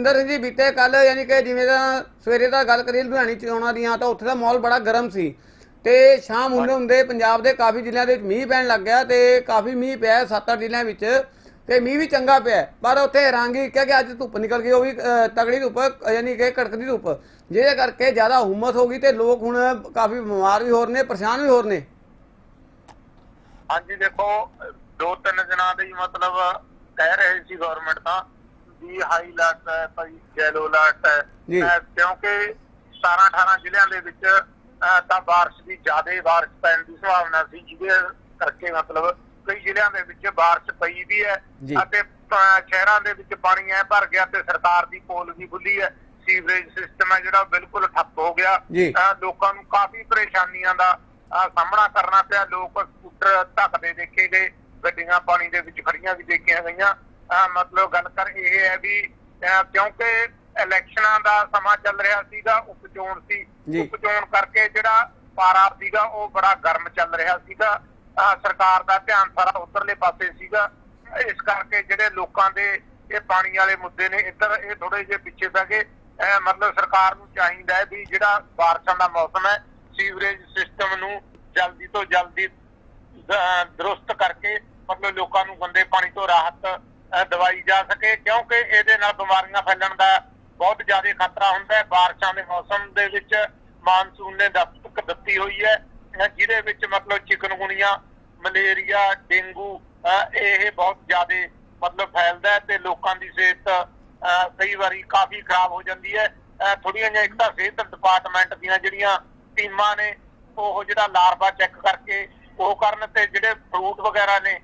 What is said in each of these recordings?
ਜਤਿੰਦਰ ਸਿੰਘ ਜੀ ਬੀਤੇ ਕੱਲ ਯਾਨੀ ਕਿ ਜਿਵੇਂ ਦਾ ਸਵੇਰੇ ਦਾ ਗੱਲ ਕਰੀਏ ਲੁਧਿਆਣੀ ਚੋਣਾਂ ਦੀਆਂ ਤਾਂ ਉੱਥੇ ਦਾ ਮਾਹੌਲ ਬੜਾ ਗਰਮ ਸੀ ਤੇ ਸ਼ਾਮ ਹੁੰਦੇ ਹੁੰਦੇ ਪੰਜਾਬ ਦੇ ਕਾਫੀ ਜ਼ਿਲ੍ਹਿਆਂ ਦੇ ਵਿੱਚ ਮੀਂਹ ਪੈਣ ਲੱਗ ਗਿਆ ਤੇ ਕਾਫੀ ਮੀਂਹ ਪਿਆ ਸੱਤ ਅੱਠ ਜ਼ਿਲ੍ਹਿਆਂ ਵਿੱਚ ਤੇ ਮੀਂਹ ਵੀ ਚੰਗਾ ਪਿਆ ਪਰ ਉੱਥੇ ਹੈਰਾਨਗੀ ਕਿਹਾ ਕਿ ਅੱਜ ਧੁੱਪ ਨਿਕਲ ਗਈ, ਉਹ ਵੀ ਤਗੜੀ ਧੁੱਪ, ਯਾਨੀ ਕਿ ਕੜਕਦੀ ਧੁੱਪ। ਜਿਹਦੇ ਕਰਕੇ ਜ਼ਿਆਦਾ ਹੁਮਸ ਹੋ ਗਈ ਤੇ ਲੋਕ ਹੁਣ ਕਾਫੀ ਬਿਮਾਰ ਵੀ ਹੋਰ ਨੇ, ਪਰੇਸ਼ਾਨ ਵੀ ਹੋਰ ਨੇ। ਹਾਂਜੀ, ਦੇਖੋ, ਦੋ ਤਿੰਨ ਦਿਨਾਂ ਦੇ ਮਤਲਬ ਕਹਿ ਰਹੇ ਸੀ ਗਵਰਨਮੈਂਟ ਤਾਂ ਵੀ ਹਾਈ ਅਲਰਟ ਹੈ ਭਾਈ ਯੈਲੋ ਅਲਰਟ ਹੈ ਜੀ। ਕਿਉਂਕਿ 17 18 ਜ਼ਿਲ੍ਹਿਆਂ ਦੇ ਵਿੱਚ ਤਾਂ ਬਾਰਿਸ਼ ਦੀ ਜ਼ਿਆਦਾ ਬਾਰਿਸ਼ ਪੈਣ ਦੀ ਸੰਭਾਵਨਾ ਸੀ ਜਿਹਦੇ ਕਰਕੇ ਮਤਲਬ ਕਈ ਜ਼ਿਲ੍ਹਿਆਂ ਦੇ ਵਿੱਚ ਬਾਰਿਸ਼ ਪਈ ਵੀ ਹੈ ਜੀ। ਅਤੇ ਸ਼ਹਿਰਾਂ ਦੇ ਵਿੱਚ ਪਾਣੀ ਐ ਭਰ ਗਿਆ ਤੇ ਸਰਕਾਰ ਦੀ ਪੋਲ ਵੀ ਖੁੱਲੀ ਹੈ ਸੀਵਰੇਜ ਸਿਸਟਮ ਹੈ ਜਿਹੜਾ ਬਿਲਕੁਲ ਠੱਪ ਹੋ ਗਿਆ ਜੀ। ਲੋਕਾਂ ਨੂੰ ਕਾਫੀ ਪਰੇਸ਼ਾਨੀਆਂ ਦਾ ਸਾਹਮਣਾ ਕਰਨਾ ਪਿਆ ਲੋਕ ਸਕੂਟਰ ਧੱਕਦੇ ਦੇਖੇ ਗਏ ਗੱਡੀਆਂ ਪਾਣੀ ਦੇ ਵਿੱਚ ਖੜੀਆਂ ਵੀ ਦੇਖੀਆਂ ਗਈਆਂ ਮਤਲਬ ਗੱਲ ਕਰ ਇਹ ਹੈ ਵੀ ਕਿਉਂਕਿ ਇਲੈਕਸ਼ਨਾਂ ਦਾ ਸਮਾਂ ਚੱਲ ਰਿਹਾ ਸੀਗਾ ਉਪ ਚੋਣ ਸੀ। ਜੀ। ਉਪ ਚੋਣ ਕਰਕੇ ਜਿਹੜਾ ਪਾਰਾ ਸੀਗਾ ਉਹ ਬੜਾ ਗਰਮ ਚੱਲ ਰਿਹਾ ਸੀਗਾ। ਸਰਕਾਰ ਦਾ ਧਿਆਨ ਸਾਰਾ ਉਧਰਲੇ ਪਾਸੇ ਸੀਗਾ। ਇਸ ਕਰਕੇ ਜਿਹੜੇ ਲੋਕਾਂ ਦੇ ਇਹ ਪਾਣੀ ਵਾਲੇ ਮੁੱਦੇ ਨੇ ਇੱਧਰ ਇਹ ਥੋੜੇ ਜਿਹੇ ਪਿੱਛੇ ਪੈ ਗਏ। ਮਤਲਬ ਸਰਕਾਰ ਨੂੰ ਚਾਹੀਦਾ ਹੈ ਵੀ ਜਿਹੜਾ ਬਾਰਿਸ਼ਾਂ ਦਾ ਮੌਸਮ ਹੈ ਸੀਵਰੇਜ ਸਿਸਟਮ ਨੂੰ ਜਲਦੀ ਤੋਂ ਜਲਦੀ ਦਰੁਸਤ ਕਰਕੇ ਮਤਲਬ ਲੋਕਾਂ ਨੂੰ ਗੰਦੇ ਪਾਣੀ ਤੋਂ ਰਾਹਤ ਦਵਾਈ ਜਾ ਸਕੇ, ਕਿਉਂਕਿ ਇਹਦੇ ਨਾਲ ਬਿਮਾਰੀਆਂ ਫੈਲਣ ਦਾ ਬਹੁਤ ਜ਼ਿਆਦਾ ਖਤਰਾ ਹੁੰਦਾ ਹੈ। ਬਾਰਿਸ਼ਾਂ ਦੇ ਮੌਸਮ ਦੇ ਵਿੱਚ ਮਾਨਸੂਨ ਨੇ ਦਸਤਕ ਦਿੱਤੀ ਹੋਈ ਹੈ। ਜਿਹਦੇ ਵਿੱਚ ਮਤਲਬ ਚਿਕਨਗੁਨੀਆ, ਮਲੇਰੀਆ, ਡੇਂਗੂ ਇਹ ਬਹੁਤ ਜ਼ਿਆਦਾ ਮਤਲਬ ਫੈਲਦਾ ਹੈ ਤੇ ਲੋਕਾਂ ਦੀ ਸਿਹਤ, ਅਹ ਕਈ ਵਾਰੀ ਕਾਫੀ ਖਰਾਬ ਹੋ ਜਾਂਦੀ ਹੈ। ਥੋੜੀਆਂ ਜਿਹੀਆਂ ਇੱਕ ਤਾਂ ਸਿਹਤ ਡਿਪਾਰਟਮੈਂਟ ਦੀਆਂ ਜਿਹੜੀਆਂ ਟੀਮਾਂ ਨੇ, ਉਹ ਜਿਹੜਾ ਲਾਰਵਾ ਚੈੱਕ ਕਰਕੇ ਉਹ ਕਰਨ ਤੇ ਜਿਹੜੇ ਫਰੂਟ ਵਗੈਰਾ ਨੇ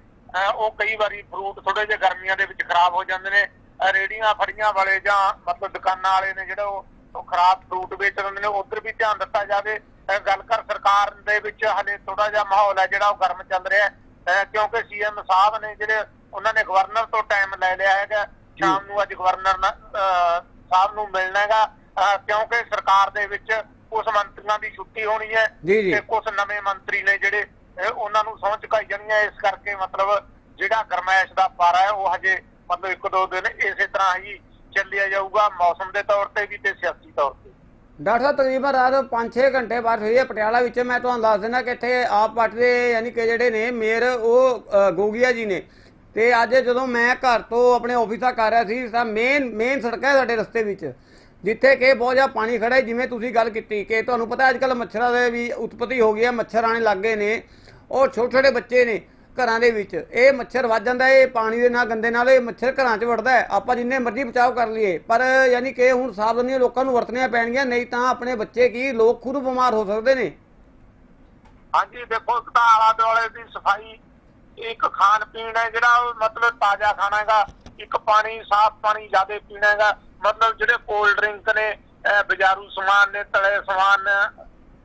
ਉਹ ਕਈ ਵਾਰੀ ਫਰੂਟ ਥੋੜੇ ਜਿਹੇ ਗਰਮੀਆਂ ਦੇ ਵਿੱਚ ਖਰਾਬ ਹੋ ਜਾਂਦੇ ਨੇ। ਅਹ ਰੇਹੜੀਆਂ ਫੜੀਆਂ ਵਾਲੇ ਜਾਂ ਮਤਲਬ ਦੁਕਾਨਾਂ ਵਾਲੇ ਨੇ ਜਿਹੜੇ ਉਹ ਖਰਾਬ ਫਰੂਟ ਵੇਚ ਰਹੇ ਨੇ ਉਧਰ ਵੀ ਧਿਆਨ ਦਿੱਤਾ ਜਾਵੇ। ਗੱਲ ਕਰ ਸਰਕਾਰ ਦੇ ਵਿੱਚ ਹਲੇ ਥੋੜਾ ਜਿਹਾ ਮਾਹੌਲ ਹੈ ਜਿਹੜਾ ਉਹ ਗਰਮ ਚੱਲ ਰਿਹਾ। ਹੈ ਕਿਉਂਕਿ ਸੀਐਮ ਸਾਹਿਬ ਨੇ ਜਿਹੜੇ ਉਹਨਾਂ ਨੇ ਗਵਰਨਰ ਤੋਂ ਟਾਈਮ ਲੈ ਲਿਆ ਹੈਗਾ। ਸ਼ਾਮ ਨੂੰ ਅੱਜ ਗਵਰਨਰ ਸਾਹਿਬ ਨੂੰ ਮਿਲਣਾ ਹੈਗਾ। ਕਿਉਂਕਿ ਸਰਕਾਰ ਦੇ ਵਿੱਚ ਕੁਝ ਮੰਤਰੀਆਂ ਦੀ ਛੁੱਟੀ ਹੋਣੀ ਹੈ। ਤੇ ਕੁਝ ਨਵੇਂ ਮੰਤਰੀ ਨੇ ਜਿਹੜੇ ਉਹਨਾਂ ਨੂੰ ਸਹੁੰ ਚੁਕਾਈ ਜਾਣੀ ਇਸ ਕਰਕੇ ਮਤਲਬ ਜਿਹੜਾ ਗਰਮੈਸ਼ ਦਾ ਪਾਰਾ ਹੈ ਉਹ ਹਜੇ ਮਤਲਬ ਇੱਕ ਦੋ ਦਿਨ ਇਸੇ ਤਰ੍ਹਾਂ ਹੀ ਚੱਲਿਆ ਜਾਊਗਾ ਮੌਸਮ ਦੇ ਤੌਰ ਤੇ ਵੀ ਤੇ ਸਿਆਸੀ ਤੌਰ ਤੇ। ਡਾਕਟਰ ਸਾਹਿਬ ਤਕਰੀਬਨ ਰਾਤ 5-6 ਘੰਟੇ ਬਾਅਦ ਹੋਈ ਹੈ ਪਟਿਆਲਾ ਵਿੱਚ ਮੈਂ ਤੁਹਾਨੂੰ ਦੱਸ ਦਿੰਦਾ ਕਿ ਇੱਥੇ ਆਪ ਪਾਰਟੀ ਦੇ ਯਾਨੀ ਕਿ ਜਿਹੜੇ ਨੇ ਮੇਅਰ ਉਹ ਅ, ਗੋਗੀਆ ਜੀ ਨੇ। ਤੇ ਅੱਜ ਜਦੋਂ ਮੈਂ ਘਰ ਤੋਂ ਆਪਣੇ ਆਫਿਸ ਤੱਕ ਆ ਰਿਹਾ ਸੀ ਤਾਂ ਮੇਨ ਮੇਨ ਸੜਕ ਹੈ ਸਾਡੇ ਰਸਤੇ ਵਿੱਚ ਜਿੱਥੇ ਕਿ ਬਹੁਤ ਜ਼ਿਆਦਾ ਪਾਣੀ ਖੜਾ ਹੈ। ਜਿਵੇਂ ਤੁਸੀਂ ਗੱਲ ਕੀਤੀ ਕਿ ਤੁਹਾਨੂੰ ਪਤਾ ਅੱਜ ਕੱਲ ਮੱਛਰਾਂ ਦੇ ਵੀ ਉਤਪਤੀ ਹੋ ਗਈ ਹੈ ਮੱਛਰ ਆਣੇ ਲੱਗ ਗਏ ਨੇ। ਔਰ ਛੋਟੇ ਛੋਟੇ ਬੱਚੇ ਨੇ ਘਰਾਂ ਦੇ ਵਿੱਚ। ਇਹ ਮੱਛਰ ਵੱਜ ਜਾਂਦਾ, ਇਹ ਪਾਣੀ ਦੇ ਨਾਲ, ਗੰਦੇ ਨਾਲ ਇਹ ਮੱਛਰ ਘਰਾਂ 'ਚ ਵੜਦਾ ਹੈ। ਆਪਾਂ ਜਿੰਨੇ ਮਰਜ਼ੀ ਬਚਾਅ ਕਰ ਲਈਏ, ਪਰ ਯਾਨੀ ਕਿ ਹੁਣ ਸਾਵਧਾਨੀਆਂ ਲੋਕਾਂ ਨੂੰ ਵਰਤਣੀਆਂ ਪੈਣਗੀਆਂ, ਨਹੀਂ ਤਾਂ ਆਪਣੇ ਬੱਚੇ ਕੀ ਲੋਕ ਖੁਦ ਬਿਮਾਰ ਹੋ ਸਕਦੇ ਨੇ। ਹਾਂਜੀ, ਦੇਖੋ ਇੱਕ ਤਾਂ ਆਲਾ ਦੁਆਲੇ ਦੀ ਸਫ਼ਾਈ ਇੱਕ ਖਾਣ ਪੀਣ ਹੈ, ਜਿਹੜਾ ਮਤਲਬ ਤਾਜ਼ਾ ਖਾਣਾ ਹੈਗਾ। ਇੱਕ ਪਾਣੀ, ਸਾਫ਼ ਪਾਣੀ ਜ਼ਿਆਦਾ ਪੀਣਾ ਹੈਗਾ। ਮਤਲਬ ਜਿਹੜੇ ਕੋਲਡ ਡਰਿੰਕ ਨੇ ਬਾਜ਼ਾਰੂ ਸਮਾਨ ਨੇ, ਤਲੇ ਸਮਾਨ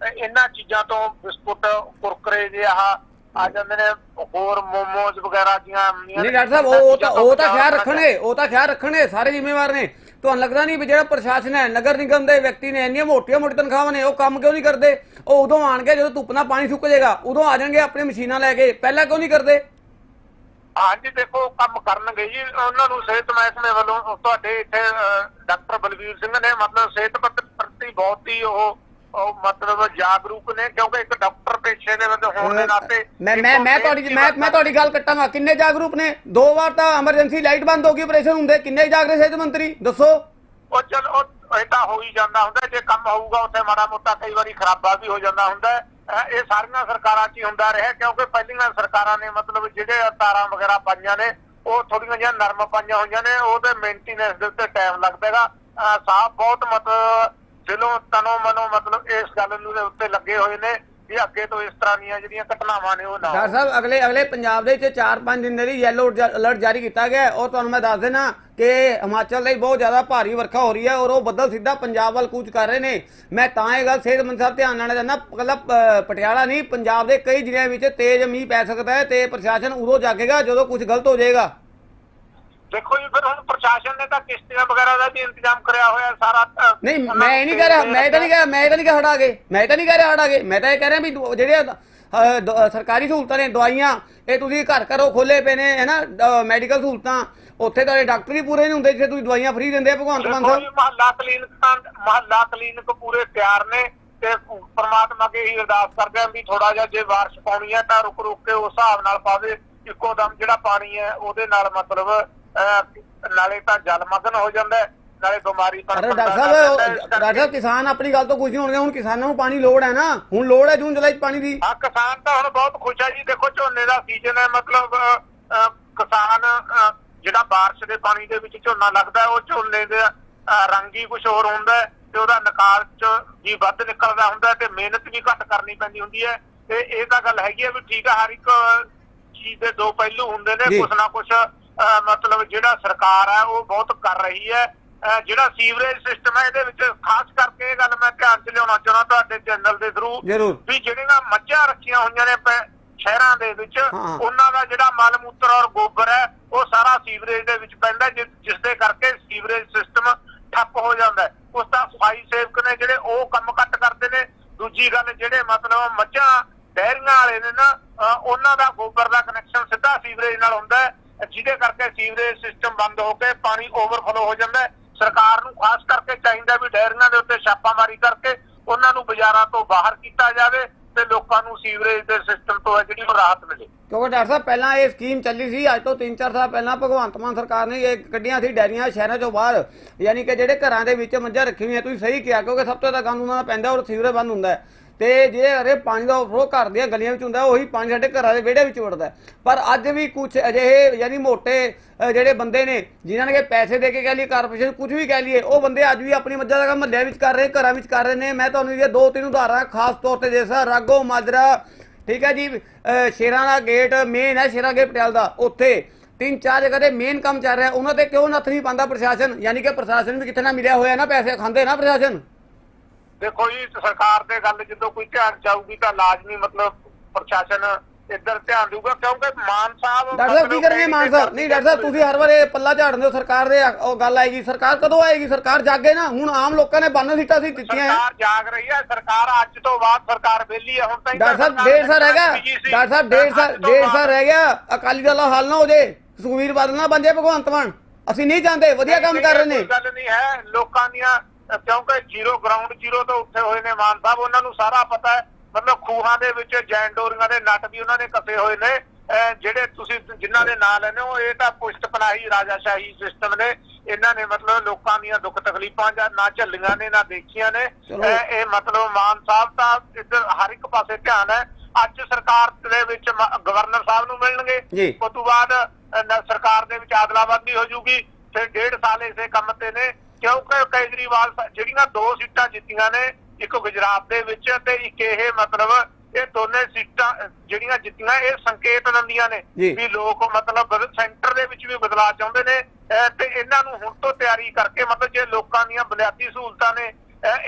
ਇਹਨਾਂ ਚੀਜ਼ਾਂ ਤੋਂ ਬਿਸਕੁਟ ਕੁਰਕਰੇ ਜੇ ਆਹ ਆ ਜਾਂਦੇ ਨੇ ਹੋਰ ਮੋਮੋਜ਼ ਵਗੈਰਾ ਜੀਆਂ ਆਉਂਦੀਆਂ ਨਹੀਂ ਡਾਕਟਰ ਸਾਹਿਬ ਉਹ ਤਾਂ ਉਹ ਤਾਂ ਖਿਆਲ ਰੱਖਣੇ ਉਹ ਤਾਂ ਖਿਆਲ ਰੱਖਣੇ ਸਾਰੇ ਜ਼ਿੰਮੇਵਾਰ ਨੇ। ਤੁਹਾਨੂੰ ਲੱਗਦਾ ਨਹੀਂ ਵੀ ਜਿਹੜਾ ਪ੍ਰਸ਼ਾਸਨ ਹੈ ਨਗਰ ਨਿਗਮ ਦੇ ਵਿਅਕਤੀ ਨੇ ਇੰਨੀਆਂ ਮੋਟੀਆਂ ਮੋਟੀਆਂ ਤਨਖਾਹਾਂ ਨੇ ਉਹ ਕੰਮ ਕਿਉਂ ਨਹੀਂ ਕਰਦੇ? ਉਹ ਉਦੋਂ ਆਣਗੇ ਜਦੋਂ ਧੁੱਪ ਨਾਲ ਪਾਣੀ ਸੁੱਕ ਜਾਏਗਾ ਉਦੋਂ ਆ ਜਾਣਗੇ ਆਪਣੀ ਮਸ਼ੀਨਾਂ ਲੈ ਕੇ। ਪਹਿਲਾਂ ਕਿਉਂ ਨਹੀਂ ਕਰਦੇ? ਹਾਂਜੀ ਦੇਖੋ ਕੰਮ ਕਰਨਗੇ ਜੀ। ਉਹਨਾਂ ਨੂੰ ਸਿਹਤ ਮਹਿਕਮੇ ਵੱਲੋਂ ਤੁਹਾਡੇ ਇੱਥੇ ਡਾਕਟਰ ਬਲਵੀਰ ਸਿੰਘ ਨੇ ਮਤਲਬ ਸਿਹਤ ਪ੍ਰਤੀ ਬਹੁਤ ਹੀ ਉਹ ਉਹ ਮਤਲਬ ਜਾਗਰੂਕ ਨੇ ਕਿਉਂਕਿ ਇੱਕ ਡਾਕਟਰ ਪੇਸ਼ੇ ਦੇ ਵਿੱਚ ਹੋਣ ਦੇ ਨਾਤੇ ਮੈਂ ਮੈਂ ਮੈਂ ਤੁਹਾਡੀ ਮੈਂ ਮੈਂ ਤੁਹਾਡੀ ਗੱਲ ਕੱਟਾਂਗਾ। ਕਿੰਨੇ ਜਾਗਰੂਕ ਨੇ? ਦੋ ਵਾਰ ਤਾਂ ਐਮਰਜੈਂਸੀ ਲਾਈਟ ਬੰਦ ਹੋ ਗਈ ਆਪਰੇਸ਼ਨ ਹੁੰਦੇ। ਕਿੰਨੇ ਜਾਗ ਰਹੇ ਸਿਹਤ ਮੰਤਰੀ? ਦੱਸੋ। ਉਹ ਚਲ ਉਹ ਇਹ ਤਾਂ ਹੋ ਹੀ ਜਾਂਦਾ ਹੁੰਦਾ। ਜੇ ਕੰਮ ਹੋਊਗਾ ਉੱਥੇ ਮਾੜਾ ਮੋਟਾ ਕਈ ਵਾਰੀ ਖਰਾਬਾ ਵੀ ਹੋ ਜਾਂਦਾ ਹੁੰਦਾ। ਇਹ ਸਾਰੀਆਂ ਸਰਕਾਰਾਂ 'ਚ ਹੀ ਹੁੰਦਾ ਰਿਹਾ ਕਿਉਂਕਿ ਪਹਿਲੀਆਂ ਸਰਕਾਰਾਂ ਨੇ ਮਤਲਬ ਜਿਹੜੇ ਤਾਰਾਂ ਵਗੈਰਾ ਪਾਈਆਂ ਨੇ ਉਹ ਥੋੜੀਆਂ ਜਿਹੀਆਂ ਨਰਮ ਪਾਈਆਂ ਹੋਈਆਂ ਨੇ ਉਹਦੇ ਮੇਨਟੇਨੈਂਸ ਦੇ ਉੱਤੇ ਟਾਈਮ ਲੱਗਦਾ ਹੈਗਾ। ਅਹ, ਸਾਹਬ ਬਹੁਤ ਮਤਲਬ ਦਿਲੋਂ, ਤਨੋਂ ਮਨੋਂ ਮਤਲਬ ਇਸ ਗੱਲ ਨੂੰ ਦੇ ਉੱਤੇ ਲੱਗੇ ਹੋਏ ਨੇ ਵੀ ਅੱਗੇ ਤੋਂ ਇਸ ਤਰ੍ਹਾਂ ਦੀਆਂ ਜਿਹੜੀਆਂ ਘਟਨਾਵਾਂ ਨੇ ਉਹ ਨਾ ਡਾਕਟਰ ਸਾਹਿਬ, ਅਗਲੇ ਅਗਲੇ ਪੰਜਾਬ ਦੇ ਵਿੱਚ 4-5 ਦਿਨ ਦੀ ਯੈਲੋ ਅਲਰਟ ਜਾਰੀ ਕੀਤਾ ਗਿਆ ਔਰ ਤੁਹਾਨੂੰ ਮੈਂ ਦੱਸ ਦੇਣਾ ਕਿ ਹਿਮਾਚਲ ਲਈ ਬਹੁਤ ਜ਼ਿਆਦਾ ਭਾਰੀ ਵਰਖਾ ਹੋ ਰਹੀ ਹੈ ਔਰ ਉਹ ਬੱਦਲ ਸਿੱਧਾ ਪੰਜਾਬ ਵੱਲ ਕੂਚ ਕਰ ਰਹੇ ਨੇ। ਮੈਂ ਤਾਂ ਇਹ ਗੱਲ ਸਿਹਤ ਮੰਤਰੀ ਸਾਹਿਬ ਧਿਆਨ ਨਾਲ ਦੇਣਾ ਕੱਲਾ ਪਟਿਆਲਾ ਨਹੀਂ, ਪੰਜਾਬ ਦੇ ਕਈ ਜ਼ਿਲ੍ਹਿਆਂ ਵਿੱਚ ਤੇਜ਼ ਮੀਂਹ ਪੈ ਸਕਦਾ ਹੈ ਤੇ ਪ੍ਰਸ਼ਾਸਨ ਉਦੋਂ ਜਾਗੇਗਾ ਜਦੋਂ ਕੁਝ ਗਲਤ ਹੋ ਜਾਏਗਾ। ਦੇਖੋ ਜੀ ਫਿਰ ਹੁਣ ਪ੍ਰਸ਼ਾਸਨ ਨੇ ਤਾਂ ਕਿਸ਼ਤੀਆਂ ਵਗੈਰਾ ਦਾ ਵੀ ਇੰਤਜ਼ਾਮ ਕਰਿਆ ਹੋਇਆ ਸਾਰਾ ਨਹੀਂ ਮੈਂ ਇਹ ਨਹੀਂ ਕਹਿ ਰਿਹਾ ਮੈਂ ਤਾਂ ਨਹੀਂ ਕਹਿ ਮੈਂ ਤਾਂ ਨਹੀਂ ਕਹਿ ਹਟਾ ਗਏ ਮੈਂ ਤਾਂ ਨਹੀਂ ਕਹਿ ਰਿਹਾ ਹਟਾ ਗਏ ਮੈਂ ਤਾਂ ਇਹ ਕਹਿ ਰਿਹਾ ਵੀ ਜਿਹੜੇ ਸਰਕਾਰੀ ਸਹੂਲਤਾਂ ਨੇ ਦਵਾਈਆਂ ਇਹ ਤੁਸੀਂ ਘਰ ਘਰੋਂ ਖੋਲੇ ਪਏ ਨੇ ਹੈ ਨਾ ਮੈਡੀਕਲ ਸਹੂਲਤਾਂ ਉੱਥੇ ਤੁਹਾਡੇ ਡਾਕਟਰ ਹੀ ਪੂਰੇ ਨਹੀਂ ਹੁੰਦੇ ਜਿੱਥੇ ਤੁਸੀਂ ਦਵਾਈਆਂ ਫ੍ਰੀ ਦਿੰਦੇ ਆ ਭਗਵੰਤ ਮਾਨ ਸਾਹਿਬ। ਮਹੱਲਾ ਕਲੀਨਿਕ ਮਹੱਲਾ ਕਲੀਨਿਕ ਪੂਰੇ ਤਿਆਰ ਨੇ ਤੇ ਪ੍ਰਮਾਤਮਾ ਅੱਗੇ ਹੀ ਅਰਦਾਸ ਕਰਦੇ ਆਂ ਵੀ ਥੋੜਾ ਜਿਹਾ ਜੇ ਬਾਰਿਸ਼ ਪਾਉਣੀ ਹੈ ਤਾਂ ਰੁਕ ਰੁਕ ਕੇ ਉਸ ਹਿਸਾਬ ਨਾਲ ਪਾਵੇ ਇੱਕੋ ਦਮ ਜਿਹੜਾ ਪਾਣੀ ਹੈ ਉਹਦੇ ਨਾਲ ਮਤਲਬ ਨਾਲੇ ਤਾਂ ਜਲ ਮਗਨ ਹੋ ਜਾਂਦਾ ਨਾਲੇ ਬਿਮਾਰੀ ਅਰੇ ਪਨਪਦਾ ਡਾਕਟਰ ਸਾਹਿਬ ਡਾਕਟਰ ਕਿਸਾਨ ਆਪਣੀ ਗੱਲ ਤੋਂ ਖੁਸ਼ ਨਹੀਂ ਹੋਣਗੇ ਹੁਣ ਕਿਸਾਨਾਂ ਨੂੰ ਪਾਣੀ ਲੋੜ ਹੈ ਨਾ ਹੁਣ ਲੋੜ ਹੈ ਜੂਨ ਜੁਲਾਈ 'ਚ ਪਾਣੀ ਦੀ ਹਾਂ ਕਿਸਾਨ ਤਾਂ ਹੁਣ ਬਹੁਤ ਖੁਸ਼ ਹੈ ਜੀ ਦੇਖੋ ਝੋਨੇ ਦਾ ਸੀਜ਼ਨ ਹੈ ਮਤਲਬ ਕਿਸਾਨ ਜਿਹੜਾ ਬਾਰਿਸ਼ ਦੇ ਪਾਣੀ ਦੇ ਵਿੱਚ ਝੋਨਾ ਲੱਗਦਾ ਉਹ ਝੋਨੇ ਦੇ ਰੰਗ ਹੀ ਕੁਝ ਹੋਰ ਹੁੰਦਾ ਤੇ ਉਹਦਾ ਨਿਕਾਲ ਚ ਵੀ ਵੱਧ ਨਿਕਲਦਾ ਹੁੰਦਾ ਤੇ ਮਿਹਨਤ ਵੀ ਘੱਟ ਕਰਨੀ ਪੈਂਦੀ ਹੁੰਦੀ ਹੈ ਤੇ ਇਹ ਤਾਂ ਗੱਲ ਹੈਗੀ ਹੈ ਵੀ ਠੀਕ ਹੈ ਹਰ ਇੱਕ ਚੀਜ਼ ਦੇ ਦੋ ਪਹਿਲੂ ਹੁੰਦੇ ਨੇ। ਕੁਛ ਨਾ ਕੁਛ ਮਤਲਬ ਜਿਹੜਾ ਸਰਕਾਰ ਹੈ ਉਹ ਬਹੁਤ ਕਰ ਰਹੀ ਹੈ। ਜਿਹੜਾ ਸੀਵਰੇਜ ਸਿਸਟਮ ਹੈ ਇਹਦੇ ਵਿੱਚ ਖਾਸ ਕਰਕੇ ਇਹ ਗੱਲ ਮੈਂ ਧਿਆਨ ਚ ਲਿਆਉਣਾ ਚਾਹੁੰਦਾ ਤੁਹਾਡੇ ਚੈਨਲ ਦੇ ਥਰੂ ਵੀ ਜਿਹੜੀਆਂ ਮੱਝਾਂ ਰੱਖੀਆਂ ਹੋਈਆਂ ਨੇ ਸ਼ਹਿਰਾਂ ਦੇ ਵਿੱਚ। ਉਹਨਾਂ ਦਾ ਜਿਹੜਾ ਮਲ ਮੂਤਰ ਔਰ ਗੋਬਰ ਹੈ ਉਹ ਸਾਰਾ ਸੀਵਰੇਜ ਦੇ ਵਿੱਚ ਪੈਂਦਾ ਜਿਸ ਦੇ ਕਰਕੇ ਸੀਵਰੇਜ ਸਿਸਟਮ ਠੱਪ ਹੋ ਜਾਂਦਾ ਉਸ ਦਾ ਸਫ਼ਾਈ ਸੇਵਕ ਨੇ ਜਿਹੜੇ ਉਹ ਕੰਮ ਘੱਟ ਕਰਦੇ ਨੇ। ਦੂਜੀ ਗੱਲ ਜਿਹੜੇ ਮਤਲਬ ਮੱਝਾਂ ਡੈਰੀਆਂ ਵਾਲੇ ਨੇ ਨਾ ਉਹਨਾਂ ਦਾ ਗੋਬਰ ਦਾ ਕਨੈਕਸ਼ਨ ਸਿੱਧਾ ਸੀਵਰੇਜ ਨਾਲ ਹੁੰਦਾ ਹੈ। ਜਿਹਦੇ ਕਰਕੇ ਸੀਵਰੇਜ ਸਿਸਟਮ ਬੰਦ ਹੋ ਕੇ ਪਾਣੀ ਓਵਰਫਲੋ ਹੋ ਜਾਂਦਾ ਸਰਕਾਰ ਨੂੰ ਖਾਸ ਕਰਕੇ ਚਾਹੀਦਾ ਵੀ ਡੈਰੀਆਂ ਦੇ ਉੱਤੇ ਛਾਪਾਮਾਰੀ ਕਰਕੇ ਉਹਨਾਂ ਨੂੰ ਬਾਜ਼ਾਰਾਂ ਤੋਂ ਬਾਹਰ ਕੀਤਾ ਜਾਵੇ ਤੇ ਲੋਕਾਂ ਨੂੰ ਸੀਵਰੇਜ ਦੇ ਸਿਸਟਮ ਤੋਂ ਹੈ ਜਿਹੜੀ ਉਹ ਰਾਹਤ ਮਿਲੇ। ਕਿਉਂਕਿ ਡਾਕਟਰ ਸਾਹਿਬ, ਪਹਿਲਾਂ ਇਹ ਸਕੀਮ ਚੱਲੀ ਸੀ, ਅੱਜ ਤੋਂ 3-4 ਸਾਲ ਪਹਿਲਾਂ ਭਗਵੰਤ ਮਾਨ ਸਰਕਾਰ ਨੇ ਇਹ ਕੱਢੀਆਂ ਸੀ ਡੈਰੀਆਂ ਸ਼ਹਿਰਾਂ ਚੋਂ ਬਾਹਰ। ਯਾਨੀ ਕਿ ਜਿਹੜੇ ਘਰਾਂ ਦੇ ਵਿੱਚ ਮੱਝਾਂ ਰੱਖੀ ਹੋਈਆਂ, ਤੁਸੀਂ ਸਹੀ ਕਿਹਾ, ਕਿਉਂਕਿ ਸਭ ਤੋਂ ਜ਼ਿਆਦਾ ਗੰਦ ਉਹਨਾਂ ਦਾ ਪੈਂਦਾ ਔਰ ਸੀਵਰੇਜ ਬੰਦ ਹੁੰਦਾ ਹੈ। ਤੇ ਜੇ ਅਰੇ ਪਾਣੀ ਦਾ ਉਹ ਘਰ ਦੀਆਂ ਗਲੀਆਂ ਵਿੱਚ ਹੁੰਦਾ ਉਹੀ ਪਾਣੀ ਸਾਡੇ ਘਰਾਂ ਦੇ ਵਿਹੜੇ ਵਿੱਚ ਵੜਦਾ ਪਰ ਅੱਜ ਵੀ ਕੁਝ ਅਜਿਹੇ ਯਾਨੀ ਮੋਟੇ ਜਿਹੜੇ ਬੰਦੇ ਨੇ, ਜਿਨ੍ਹਾਂ ਨੇ ਕਿ ਪੈਸੇ ਦੇ ਕੇ ਕਹਿ ਲਈ ਕਾਰਪੋਰੇਸ਼ਨ ਕੁਝ ਵੀ ਕਹਿ ਲਈਏ, ਉਹ ਬੰਦੇ ਅੱਜ ਵੀ ਆਪਣੀ ਮੱਝਾਂ ਦਾ ਕੰਮ ਮਹੱਲਿਆਂ ਵਿੱਚ ਕਰ ਰਹੇ, ਘਰਾਂ ਵਿੱਚ ਕਰ ਰਹੇ ਨੇ। ਮੈਂ ਤੁਹਾਨੂੰ ਇਹ ਦੋ ਤਿੰਨ ਉਦਾਹਰਨਾਂ ਖਾਸ ਤੌਰ ਤੇ ਜੈਸਾ ਰਾਗੋ ਮਾਜਰਾ, ਠੀਕ ਹੈ ਜੀ ਸ਼ੇਰਾਂ ਦਾ ਗੇਟ ਮੇਨ ਹੈ ਸ਼ੇਰਾਂ ਗੇਟ ਪਟਿਆਲਾ ਦਾ, ਉੱਥੇ। ਤਿੰਨ ਚਾਰ ਜਗ੍ਹਾ ਤੇ ਮੇਨ ਕੰਮ ਚੱਲ ਰਿਹਾ। ਉਹਨਾਂ ਤੇ ਕਿਉਂ ਨੱਥ ਨਹੀਂ ਪਾਉਂਦਾ ਪ੍ਰਸ਼ਾਸਨ? ਯਾਨੀ ਕਿ ਪ੍ਰਸ਼ਾਸਨ ਵੀ ਕਿੱਥੇ ਨਾ ਮਿਲਿਆ ਹੋਇਆ ਨਾ ਪੈਸੇ, ਖਾਂਦੇ ਨਾ ਪ੍ਰਸ਼ਾਸਨ? ਦੇਖੋ ਜੀ ਸਰਕਾਰ ਦੇ ਗੱਲ ਜਦੋਂ ਕੋਈ ਧਿਆਨ ਚਾਊਗੀ ਤਾਂ ਲਾਜ਼ਮੀ ਮਤਲਬ ਪ੍ਰਸ਼ਾਸਨ ਇੱਧਰ ਧਿਆਨ ਦੇਊਗਾ ਕਿਉਂਕਿ ਮਾਨ ਸਾਹਿਬ ਡਾਕਟਰ ਸਾਹਿਬ ਕੀ ਕਰਨਗੇ ਮਾਨ ਸਾਹਿਬ? ਨਹੀਂ ਡਾਕਟਰ ਸਾਹਿਬ ਤੁਸੀਂ ਹਰ ਵਾਰ ਇਹ ਪੱਲਾ ਝਾੜਦੇ ਹੋ ਸਰਕਾਰ ਦੇ ਉਹ ਗੱਲ ਆਏਗੀ। ਸਰਕਾਰ ਕਦੋਂ ਆਏਗੀ? ਸਰਕਾਰ ਜਾਗੇ ਨਾ। ਹੁਣ ਆਮ ਲੋਕਾਂ ਨੇ ਬੰਨ ਸੀਟਾਂ ਸੀ ਦਿੱਤੀਆਂ। ਸਰਕਾਰ ਜਾਗ ਰਹੀ ਹੈ। ਸਰਕਾਰ ਅੱਜ ਤੋਂ ਬਾਅਦ ਸਰਕਾਰ ਵਿਹਲੀ ਹੈ। ਹੁਣ ਤਾਂ ਡਾਕਟਰ ਸਾਹਿਬ ਡੇਢ ਸਾਲ ਰਹਿ ਗਿਆ। ਡਾਕਟਰ ਸਾਹਿਬ ਡੇਢ ਸਾਲ ਡੇਢ ਸਾਲ ਰਹਿ ਗਿਆ। ਅਕਾਲੀ ਦਲ ਹੱਲ ਨਾ ਹੋ ਜੇ। ਸੁਖਵੀਰ ਬਾਦਲ ਨਾ ਜਾਏ ਭਗਵੰਤ ਮਾਨ। ਅਸੀਂ ਨਹੀਂ ਚਾਹੁੰਦੇ। ਵਧੀਆ ਕੰਮ ਕਰ ਰਹੇ ਨੇ। ਗੱਲ ਨਹੀਂ ਹੈ। ਲੋਕਾਂ ਦੀਆਂ ਕਿਉਂਕਿ ਜ਼ੀਰੋ ਗਰਾਊਂਡ ਜ਼ੀਰੋ ਤੋਂ ਉੱਠੇ ਹੋਏ ਨੇ ਮਾਨ ਸਾਹਿਬ ਉਹਨਾਂ ਨੂੰ ਸਾਰਾ ਪਤਾ ਹੈ। ਮਤਲਬ ਖੂਹਾਂ ਦੇ ਵਿੱਚ ਜੈਨ ਡੋਰੀਆਂ ਦੇ ਨੱਟ ਵੀ ਉਹਨਾਂ ਨੇ ਕੱਸੇ ਹੋਏ ਨੇ। ਜਿਹੜੇ ਤੁਸੀਂ ਜਿਨ੍ਹਾਂ ਦੇ ਨਾਂ ਲੈਨੇ ਹੋ ਇਹ ਤਾਂ ਪੁਸ਼ਤ ਪਨਾਹੀ ਰਾਜਾਸ਼ਾਹੀ ਸਿਸਟਮ ਨੇ। ਇਹਨਾਂ ਨੇ ਮਤਲਬ ਲੋਕਾਂ ਦੀਆਂ ਦੁੱਖ ਤਕਲੀਫਾਂ ਜਾਂ ਨਾ ਝੱਲੀਆਂ ਨੇ ਨਾ ਦੇਖੀਆਂ ਨੇ। ਇਹ ਮਤਲਬ ਮਾਨ ਸਾਹਿਬ ਤਾਂ ਇੱਧਰ ਹਰ ਇੱਕ ਪਾਸੇ ਧਿਆਨ ਹੈ। ਅੱਜ ਸਰਕਾਰ ਦੇ ਵਿੱਚ ਗਵਰਨਰ ਸਾਹਿਬ ਨੂੰ ਮਿਲਣਗੇ। ਉਸ ਤੋਂ ਬਾਅਦ ਸਰਕਾਰ ਦੇ ਵਿੱਚ ਆਦਲਾਬਾਦੀ ਹੋ ਜੂਗੀ। ਫਿਰ ਡੇਢ ਸਾਲ ਇਸੇ ਕੰਮ ਤੇ ਨੇ। ਕਿਉਂਕਿ ਕੇਜਰੀਵਾਲ ਜਿਹੜੀਆਂ ਦੋ ਸੀਟਾਂ ਜਿੱਤੀਆਂ ਨੇ ਇੱਕ ਗੁਜਰਾਤ ਦੇ ਵਿੱਚ ਤੇ ਇੱਕ ਇਹ ਮਤਲਬ ਇਹ ਦੋਨੇ ਸੀਟਾਂ ਜਿਹੜੀਆਂ ਜਿੱਤੀਆਂ ਇਹ ਸੰਕੇਤ ਦਿੰਦੀਆਂ ਨੇ। ਵੀ ਲੋਕ ਮਤਲਬ ਸੈਂਟਰ ਦੇ ਵਿੱਚ ਵੀ ਬਦਲਾਅ ਚਾਹੁੰਦੇ ਨੇ ਤੇ ਇਹਨਾਂ ਨੂੰ ਹੁਣ ਤੋਂ ਤਿਆਰੀ ਕਰਕੇ ਮਤਲਬ ਜੇ ਲੋਕਾਂ ਦੀਆਂ ਬੁਨਿਆਦੀ ਸਹੂਲਤਾਂ ਨੇ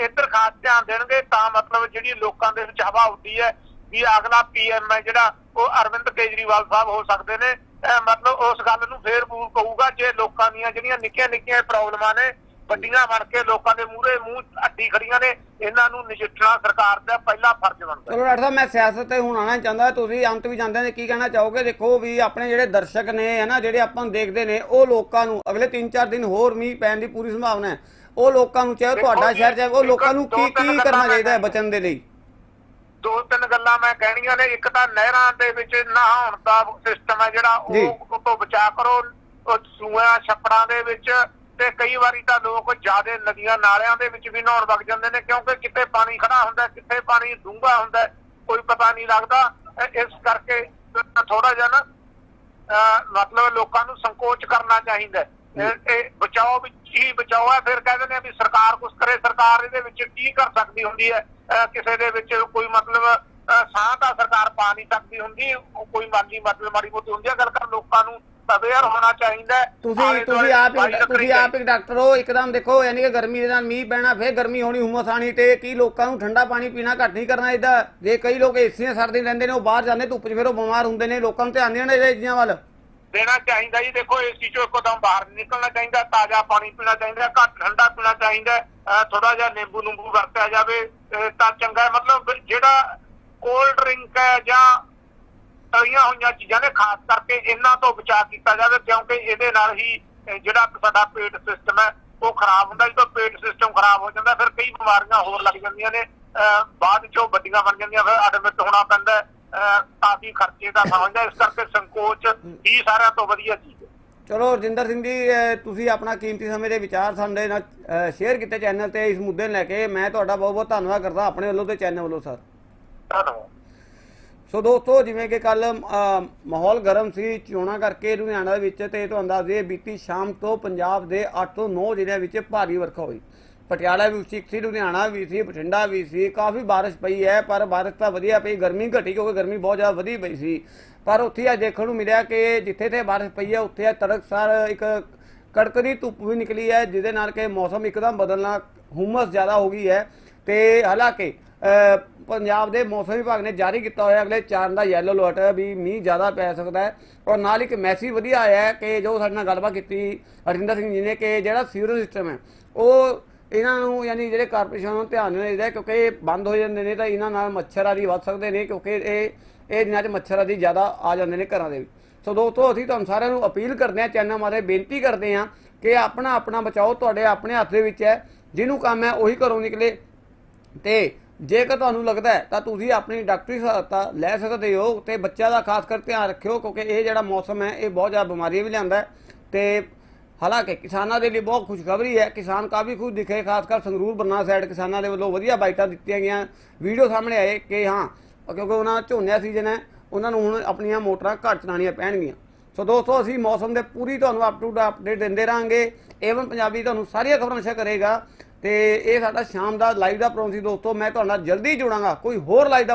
ਇੱਧਰ ਖਾਸ ਧਿਆਨ ਦੇਣਗੇ ਤਾਂ ਮਤਲਬ ਜਿਹੜੀ ਲੋਕਾਂ ਦੇ ਵਿੱਚ ਹਵਾ ਉੱਡੀ ਹੈ ਵੀ ਅਗਲਾ ਪੀਐਮ ਹੈ ਜਿਹੜਾ ਉਹ ਅਰਵਿੰਦ ਕੇਜਰੀਵਾਲ ਸਾਹਿਬ ਹੋ ਸਕਦੇ ਨੇ ਮਤਲਬ ਉਸ ਗੱਲ ਨੂੰ ਫੇਰ ਪੂਰ ਕਹੂਗਾ ਜੇ ਲੋਕਾਂ ਦੀਆਂ ਜਿਹੜੀਆਂ ਨਿੱਕੀਆਂ ਨਿੱਕੀਆਂ ਪ੍ਰੋਬਲਮਾਂ ਨੇ ਵੱਡੀਆਂ ਬਣ ਕੇ ਲੋਕਾਂ ਦੇ ਮੂਹਰੇ ਮੂੰਹ ਅੱਡੀ ਖੜੀਆਂ ਨੇ ਇਹਨਾਂ ਨੂੰ ਨਜਿੱਠਣਾ ਸਰਕਾਰ ਦਾ ਪਹਿਲਾ ਫਰਜ਼ ਬਣਦਾ ਚਲੋ ਡਾਕਟਰ ਸਾਹਿਬ ਮੈਂ ਸਿਆਸਤ ਤੇ ਹੁਣ ਆਣਾ ਚਾਹੁੰਦਾ ਤੁਸੀਂ ਅੰਤ ਵੀ ਜਾਂਦੇ ਨੇ ਕੀ ਕਹਿਣਾ ਚਾਹੋਗੇ ਦੇਖੋ ਵੀ ਆਪਣੇ ਜਿਹੜੇ ਦਰਸ਼ਕ ਨੇ ਹਨਾ ਜਿਹੜੇ ਆਪਾਂ ਨੂੰ ਦੇਖਦੇ ਨੇ ਉਹ ਲੋਕਾਂ ਨੂੰ ਅਗਲੇ 3-4 ਦਿਨ ਹੋਰ ਮੀਂਹ ਪੈਣ ਦੀ ਪੂਰੀ ਸੰਭਾਵਨਾ ਹੈ ਉਹ ਲੋਕਾਂ ਨੂੰ ਚਾਹੇ ਤੁਹਾਡਾ ਸ਼ਹਿਰ ਚਾਹੇ ਉਹ ਲੋਕਾਂ ਨੂੰ ਕੀ ਕੀ ਕਰਨਾ ਚਾਹੀਦਾ ਹੈ। ਬਚਣ ਦੇ ਲਈ ਦੋ ਤਿੰਨ ਗੱਲਾਂ ਮੈਂ ਕਹਿਣੀਆਂ ਨੇ ਇੱਕ ਤਾਂ ਨਹਿਰਾਂ ਦੇ ਵਿੱਚ ਨਹਾਉਣ ਦਾ ਸਿਸਟਮ ਹੈ ਜਿਹੜਾ। ਉਹ ਉਹ ਤੋਂ ਬਚਾ ਕਰੋ ਉਹ ਸੂਆਂ ਛੱਪੜਾਂ ਦੇ ਵਿੱਚ ਤੇ ਕਈ ਵਾਰੀ ਤਾਂ ਲੋਕ ਜਿਆਦੇ ਨਦੀਆਂ ਨਾਲਿਆਂ ਦੇ ਵਿੱਚ ਵੀ ਨਹਾਉਣ ਵਗ ਜਾਂਦੇ ਨੇ ਕਿਉਂਕਿ ਕਿਤੇ ਪਾਣੀ ਖੜਾ ਹੁੰਦਾ ਕਿਤੇ ਪਾਣੀ ਡੂੰਘਾ ਹੁੰਦਾ ਕੋਈ ਪਤਾ ਨਹੀਂ ਲੱਗਦਾ। ਇਸ ਕਰਕੇ ਥੋੜਾ ਜਿਹਾ ਨਾ ਮਤਲਬ ਲੋਕਾਂ ਨੂੰ ਸੰਕੋਚ ਕਰਨਾ ਚਾਹੀਦਾ। ਇਹ ਬਚਾਓ ਵਿੱਚ ਹੀ ਬਚਾਓ ਹੈ ਫਿਰ ਕਹਿੰਦੇ ਨੇ ਵੀ ਸਰਕਾਰ ਕੁਝ ਕਰੇ ਸਰਕਾਰ ਇਹਦੇ ਵਿੱਚ ਕੀ ਕਰ ਸਕਦੀ ਹੁੰਦੀ ਹੈ? ਕਿਸੇ ਦੇ ਵਿੱਚ ਕੋਈ ਮਤਲਬ ਸਾਹ ਤਾਂ ਸਰਕਾਰ ਪਾ ਨਹੀਂ ਸਕਦੀ ਹੁੰਦੀ ਕੋਈ ਮਾਲੀ ਮਤਲਬ ਮਾੜੀ ਮੋਟੀ ਹੁੰਦੀ ਹੈ ਗੱਲ ਕਰ ਲੋਕਾਂ ਨੂੰ ਅਵੇਅਰ ਹੋਣਾ ਚਾਹੀਦਾ। ਤੁਸੀਂ ਤੁਸੀਂ ਆਪ ਤੁਸੀਂ ਆਪ ਇੱਕ ਡਾਕਟਰ ਹੋ ਇੱਕਦਮ ਦੇਖੋ ਯਾਨੀ ਕਿ ਗਰਮੀ ਦੇ ਨਾਲ ਮੀਂਹ ਪੈਣਾ ਫਿਰ ਗਰਮੀ ਹੋਣੀ ਹੁਮਸ ਆਣੀ ਤੇ ਕੀ ਲੋਕਾਂ ਨੂੰ ਠੰਡਾ ਪਾਣੀ ਪੀਣਾ ਘੱਟ ਨਹੀਂ ਕਰਨਾ ਚਾਹੀਦਾ ਜੇ ਕਈ ਲੋਕ ਏਸੀਆਂ ਸਰਦੀ ਲੈਂਦੇ ਨੇ ਉਹ ਬਾਹਰ ਜਾਂਦੇ ਧੁੱਪ 'ਚ ਫਿਰ ਉਹ ਬਿਮਾਰ ਹੁੰਦੇ ਨੇ ਲੋਕਾਂ ਨੂੰ ਧਿਆਨ ਦੇਣਾ ਚੀਜ਼ਾਂ ਵੱਲ ਦੇਣਾ ਚਾਹੀਦਾ ਜੀ ਦੇਖੋ ਏਸੀ ਚੋਂ ਇੱਕਦਮ ਬਾਹਰ ਨਿਕਲਣਾ ਚਾਹੀਦਾ ਤਾਜ਼ਾ ਪਾਣੀ ਪੀਣਾ ਚਾਹੀਦਾ ਘੱਟ ਠੰਡਾ ਪੀਣਾ ਚਾਹੀਦਾ ਥੋੜਾ ਜਿਹਾ ਨਿੰਬੂ ਨੂੰਬੂ ਵਰਤਿਆ ਜਾਵੇ ਤਾਂ ਚੰਗਾ। ਮਤਲਬ ਜਿਹੜਾ ਕੋਲਡ ਡਰਿੰਕ ਹੈ ਜਾਂ ਤਲੀਆਂ ਹੋਈਆਂ ਚੀਜ਼ਾਂ ਨੇ ਖਾਸ ਕਰਕੇ ਇਹਨਾਂ ਤੋਂ ਬਚਾਅ ਕੀਤਾ ਜਾਵੇ ਕਿਉਂਕਿ ਇਹਦੇ ਨਾਲ ਹੀ ਜਿਹੜਾ ਸਾਡਾ ਪੇਟ ਸਿਸਟਮ ਹੈ ਉਹ ਖਰਾਬ ਹੁੰਦਾ। ਜਦੋਂ ਪੇਟ ਸਿਸਟਮ ਖਰਾਬ ਹੋ ਜਾਂਦਾ ਫਿਰ ਕਈ ਬਿਮਾਰੀਆਂ ਹੋਰ ਲੱਗ ਜਾਂਦੀਆਂ ਨੇ। ਬਾਅਦ ਚੋਂ ਵੱਡੀਆਂ ਬਣ ਜਾਂਦੀਆਂ ਫਿਰ ਐਡਮਿਟ ਹੋਣਾ ਪੈਂਦਾ ਕਾਫੀ ਖਰਚੇ ਦਾ ਸਮਝਦਾ ਇਸ ਕਰਕੇ ਸੰਕੋਚ ਹੀ ਸਾਰਿਆਂ ਤੋਂ ਵਧੀਆ ਚੀਜ਼ ਹੈ। ਚਲੋ ਰਜਿੰਦਰ ਸਿੰਘ ਜੀ ਤੁਸੀਂ ਆਪਣਾ ਕੀਮਤੀ ਸਮੇਂ ਦੇ ਵਿਚਾਰ ਸਾਡੇ ਨਾਲ ਸ਼ੇਅਰ ਕੀਤੇ ਚੈਨਲ ਤੇ। ਇਸ ਮੁੱਦੇ ਨੂੰ ਲੈ ਕੇ ਮੈਂ ਤੁਹਾਡਾ ਬਹੁਤ ਬਹੁਤ ਧੰਨਵਾਦ ਕਰਦਾ ਆਪਣੇ ਵੱਲੋਂ ਤੇ ਚੈਨਲ ਵੱਲੋਂ ਸਰ ਧੰਨਵਾਦ। ਸੋ ਦੋਸਤੋ, ਜਿਵੇਂ ਕਿ ਕੱਲ ਮਾਹੌਲ ਗਰਮ ਸੀ ਚੋਣਾਂ ਕਰਕੇ ਲੁਧਿਆਣਾ ਦੇ ਵਿੱਚ ਤੇ ਤੁਹਾਨੂੰ ਦੱਸ ਦਈਏ ਬੀਤੀ ਸ਼ਾਮ ਤੋਂ ਪੰਜਾਬ ਦੇ 8 ਤੋਂ 9 ਜ਼ਿਲ੍ਹਿਆਂ ਵਿੱਚ ਭਾਰੀ ਵਰਖਾ ਹੋਈ। ਪਟਿਆਲਾ ਵੀ ਠੀਕ ਸੀ, ਲੁਧਿਆਣਾ ਵੀ ਸੀ, ਬਠਿੰਡਾ ਵੀ ਸੀ, ਕਾਫੀ ਬਾਰਿਸ਼ ਪਈ ਹੈ, ਪਰ ਬਾਰਿਸ਼ ਤਾਂ ਵਧੀਆ ਪਈ, ਗਰਮੀ ਘਟੀ ਕਿਉਂਕਿ ਗਰਮੀ ਬਹੁਤ ਜ਼ਿਆਦਾ ਵਧੀ ਪਈ ਸੀ। ਪਰ ਉੱਥੇ ਅੱਜ ਦੇਖਣ ਨੂੰ ਮਿਲਿਆ ਕਿ ਜਿੱਥੇ ਤੇ ਬਾਰਿਸ਼ ਪਈ ਹੈ, ਉੱਥੇ ਤੜਕਸਾਰ ਇੱਕ ਕੜਕਦੀ ਧੁੱਪ ਵੀ ਨਿਕਲੀ ਹੈ, ਜਿਹਦੇ ਨਾਲ ਕਿ ਮੌਸਮ ਇੱਕਦਮ ਬਦਲਣਾ ਹੁਮਸ ਜ਼ਿਆਦਾ ਹੋ ਗਈ ਹੈ। ਤੇ ਹਾਲਾਂਕਿ ਪੰਜਾਬ ਦੇ ਮੌਸਮ ਵਿਭਾਗ ਨੇ ਜਾਰੀ ਕੀਤਾ ਹੋਇਆ ਅਗਲੇ 4 ਦਾ ਯੈਲੋ ਅਲਰਟ ਹੈ ਵੀ ਮੀਂਹ ਜ਼ਿਆਦਾ ਪੈ ਸਕਦਾ ਹੈ ਔਰ ਨਾਲ ਇੱਕ ਮੈਸੇਜ ਵਧੀਆ ਆਇਆ ਹੈ ਕਿ ਜੋ ਸਾਡੇ ਨਾਲ ਗੱਲਬਾਤ ਕੀਤੀ ਹਰਿੰਦਰ ਸਿੰਘ ਜੀ ਨੇ ਕਿ ਜਿਹੜਾ ਸੀਵਰੇਜ ਸਿਸਟਮ ਹੈ, ਉਹ ਇਹਨਾਂ ਨੂੰ ਯਾਨੀ ਜਿਹੜੇ ਕਾਰਪੋਰੇਸ਼ਨ ਨੂੰ ਧਿਆਨ ਦੇਣਾ ਚਾਹੀਦਾ ਕਿਉਂਕਿ ਇਹ ਬੰਦ ਹੋ ਜਾਂਦੇ ਨੇ ਤਾਂ ਇਹਨਾਂ ਨਾਲ ਮੱਛਰ ਆਦਿ ਵੱਧ ਸਕਦੇ ਨੇ ਕਿਉਂਕਿ ਇਹ ਇਹ ਦਿਨਾਂ 'ਚ ਮੱਛਰ ਆਦਿ ਜ਼ਿਆਦਾ ਆ ਜਾਂਦੇ ਨੇ ਘਰਾਂ ਦੇ ਵਿੱਚ। ਸੋ ਦੋਸਤੋ, ਅਸੀਂ ਤੁਹਾਨੂੰ ਸਾਰਿਆਂ ਨੂੰ ਅਪੀਲ ਕਰਦੇ ਹਾਂ, ਚੈਨਲ ਮਾਰੇ ਬੇਨਤੀ ਕਰਦੇ ਹਾਂ ਕਿ ਆਪਣਾ ਆਪਣਾ ਬਚਾਓ, ਤੁਹਾਡੇ ਆਪਣੇ ਹੱਥ ਦੇ ਵਿੱਚ ਹੈ, ਜਿਹਨੂੰ ਕੰਮ ਹੈ ਉਹੀ ਘਰੋਂ ਨਿਕਲੇ ਤੇ ਜੇਕਰ ਤੁਹਾਨੂੰ ਲੱਗਦਾ ਹੈ, ਤਾਂ ਤੁਸੀਂ ਆਪਣੀ ਡਾਕਟਰੀ ਸਹਾਇਤਾ ਲੈ ਸਕਦੇ ਹੋ ਤੇ ਬੱਚਿਆਂ ਦਾ ਖਾਸ ਕਰ ਧਿਆਨ ਰੱਖਿਓ, ਕਿਉਂਕਿ ਇਹ ਜਿਹੜਾ ਮੌਸਮ ਹੈ, ਇਹ ਬਹੁਤ ਜ਼ਿਆਦਾ ਬਿਮਾਰੀਆਂ ਵੀ ਲਿਆਂਦਾ ਹੈ। ਤੇ ਹਾਲਾਂਕਿ ਕਿਸਾਨਾਂ ਦੇ ਲਈ ਬਹੁਤ ਖੁਸ਼ਖਬਰੀ ਹੈ, ਕਿਸਾਨ ਕਾਫੀ ਖੁਸ਼ ਦਿਖੇ, ਖਾਸ ਕਰ ਸੰਗਰੂਰ ਬਰਨਾਲਾ ਸਾਈਡ ਕਿਸਾਨਾਂ ਦੇ ਵੱਲੋਂ ਵਧੀਆ ਬਾਈਟਾਂ ਦਿੱਤੀਆਂ ਗਈਆਂ। ਵੀਡੀਓ ਸਾਹਮਣੇ ਆਏ ਕਿ ਹਾਂ, ਕਿਉਂਕਿ ਉਹਨਾਂ ਝੋਨੇ ਦਾ ਸੀਜ਼ਨ ਹੈ, ਉਹਨਾਂ ਨੂੰ ਹੁਣ ਆਪਣੀਆਂ ਮੋਟਰਾਂ ਘੱਟ ਚਲਾਉਣੀਆਂ ਪੈਣਗੀਆਂ। ਸੋ ਦੋਸਤੋ, ਅਸੀਂ ਮੌਸਮ ਦੇ ਪੂਰੀ ਤੁਹਾਨੂੰ ਅਪ ਟੂ ਅਪਡੇਟ ਦਿੰਦੇ ਰਾਂਗੇ ਏਵਨ ਪੰਜਾਬੀ ਤੁਹਾਨੂੰ ਸਾਰੀਆਂ ਖਬਰਾਂ ਨਸ਼ਾ ਕਰੇਗਾ। ਤੇ ਇਹ ਸਾਡਾ ਸ਼ਾਮ ਦਾ ਲਾਈਵ ਦਾ ਪ੍ਰੋਗਰਾਮ ਸੀ ਦੋਸਤੋ, ਮੈਂ ਤੁਹਾਡੇ ਨਾਲ ਜਲਦੀ ਜੁੜਾਂਗਾ, ਕੋਈ ਹੋਰ ਲਾਈਵ ਦਾ